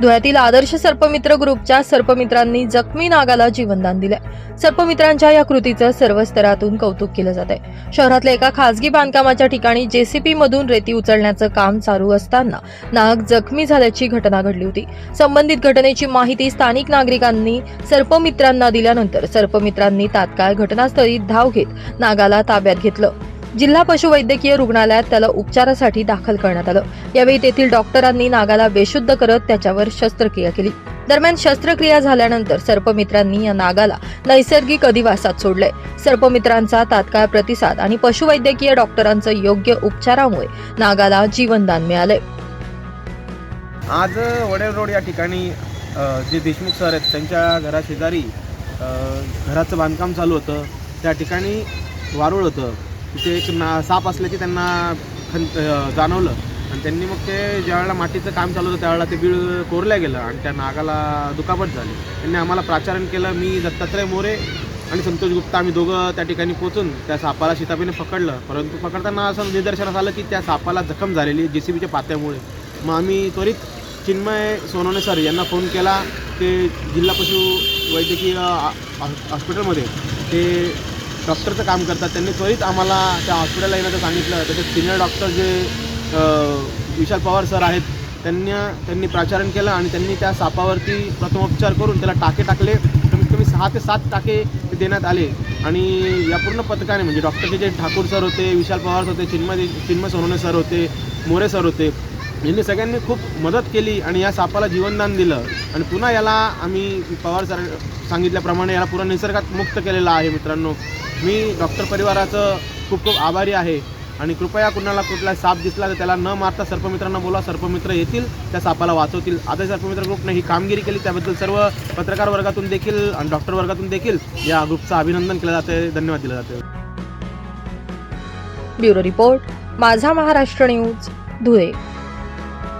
धुळ्यातील आदर्श सर्पमित्र ग्रुपच्या सर्पमित्रांनी जखमी नागाला जीवनदान दिले सर्पमित्रांच्या या कृतीचं सर्व स्तरातून कौतुक केलं जात आहे शहरातल्या एका खासगी बांधकामाच्या ठिकाणी जेसीपी मधून रेती उचलण्याचं काम चालू असताना नाग जखमी झाल्याची घटना घडली होती. संबंधित घटनेची माहिती स्थानिक नागरिकांनी सर्पमित्रांना दिल्यानंतर सर्पमित्रांनी तात्काळ घटनास्थळी धाव घेत नागाला ताब्यात घेतलं. जिल्हा पशुवैद्यकीय रुग्णालयात त्याला उपचारासाठी दाखल करण्यात आलं. यावेळी तेथील डॉक्टरांनी नागाला बेशुद्ध करत त्याच्यावर शस्त्रक्रिया केली. दरम्यान शस्त्रक्रिया झाल्यानंतर सर्पमित्रांनी या नागाला नैसर्गिक अधिवासात सोडलंय. सर्पमित्रांचा तात्काळ प्रतिसाद आणि पशुवैद्यकीय डॉक्टरांचं योग्य उपचारामुळे नागाला जीवनदान मिळालंय. आज वडेल रोड या ठिकाणी जे देशमुख सर आहेत त्यांच्या घराशेजारी घराचं बांधकाम चालू होतं. त्या ठिकाणी वारूळ होतं. तिथे एक ना साप असल्याचे त्यांना खंत जाणवलं. आणि त्यांनी मग ते ज्यावेळेला मातीचं काम चालू होतं त्यावेळेला ते बीळ कोरलं गेलं आणि त्या नागाला दुखापत झाली. त्यांनी आम्हाला प्राचारण केलं. मी दत्तात्रय मोरे आणि संतोष गुप्ता आम्ही दोघं त्या ठिकाणी पोचून त्या सापाला शिताबीने पकडलं. परंतु पकडताना असं निदर्शनास आलं की त्या सापाला जखम झालेली जे सी बीच्या पात्यामुळे मग आम्ही त्वरित चिन्मय सोनवणे सर यांना फोन केला. ते जिल्हा पशु वैद्यकीय हॉस्पिटलमध्ये. ते डॉक्टरचं काम करतात. त्यांनी त्वरित आम्हाला त्या हॉस्पिटलला येण्याचं सांगितलं. त्याच्यात सिनियर डॉक्टर जे विशाल पवार सर आहेत त्यांना त्यांनी प्राचारण केलं आणि त्यांनी त्या सापावरती प्रथमोपचार करून त्याला टाके टाकले. कमीत कमी सहा ते सात टाके ते देण्यात आले. आणि या पूर्ण पथकाने म्हणजे डॉक्टरचे जे ठाकूर सर होते विशाल पवार होते चिन्मय चिन्मय सोनवणे सर होते मोरे सर होते यांनी सगळ्यांनी खूप मदत केली आणि या सापाला जीवनदान दिलं. आणि पुन्हा याला आम्ही पवार सर सांगितल्याप्रमाणे याला पुन्हा निसर्गात मुक्त केलेलं आहे मित्रांनो. मी डॉक्टर परिवाराचं खूप खूप आभारी आहे आणि कृपया कुणाला कुठला साप दिसला तर त्याला न मारता सर्पमित्रांना बोला सर्पमित्र येतील त्या सापाला वाचवतील. आता सर्पमित्र ग्रुपने ही कामगिरी केली त्याबद्दल सर्व पत्रकार वर्गातून देखील आणि डॉक्टर वर्गातून देखील या ग्रुपचं अभिनंदन केलं जाते धन्यवाद दिलं जाते ब्युरो रिपोर्ट माझा महाराष्ट्र न्यूज धुळे.